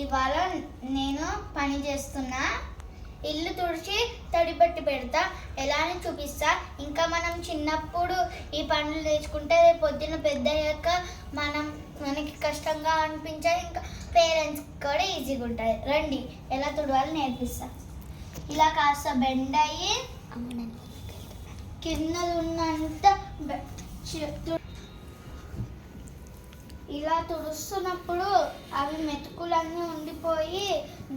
ఇవాళ నేను పని చేస్తున్నా. ఇల్లు తుడిచి తడిపట్టి పెడతా. ఎలా అని చూపిస్తా. ఇంకా మనం చిన్నప్పుడు ఈ పనులు నేర్చుకుంటే రేపు పొద్దున పెద్ద అయ్యాక మనం మనకి కష్టంగా అనిపించాయి ఇంకా పేరెంట్స్ కూడా ఈజీగా ఉంటుంది రండి ఎలా తుడవాలి నేర్పిస్తా. ఇలా కాస్త బెండ్ అయ్యి కింద ఉన్నంత ఇలా తుడుస్తున్నప్పుడు అవి మెతుకులన్నీ ఉండిపోయి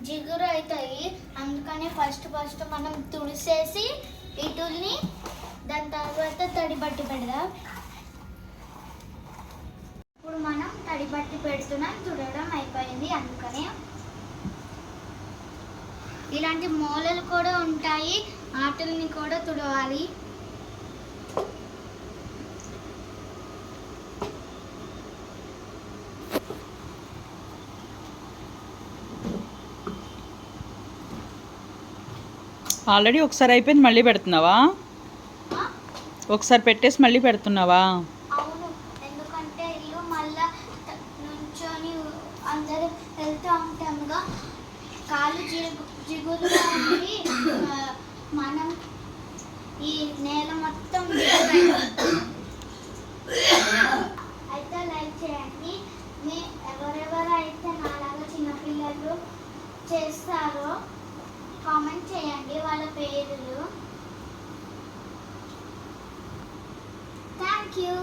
జిగురు అవుతాయి అందుకని ఫస్ట్ ఫస్ట్ మనం తుడిసేసి ఇటుల్ని దాని తర్వాత తడి బట్టి పెడదాం. ఇప్పుడు మనం తడి బట్టి పెడుతున్నాం తుడడం అయిపోయింది అందుకనే. ఇలాంటి మూలలు కూడా ఉంటాయి. ఆటల్ని కూడా తుడవాలి. ఆల్రెడీ ఒకసారి అయిపోయింది మళ్ళీ పెడుతున్నావా? ఒకసారి పెట్టేసి మళ్ళీ పెడుతున్నావా అందరూ వెళ్తూ ఉంటాముగా కాలు మనం ఈ నేల మొత్తం. అయితే లైక్ చేయండి మీ ఎవరెవరైతే నాలాగా చిన్నపిల్లలు చేస్తారో కామెంట్ చేయండి వాళ్ళ పేర్లు. Thank you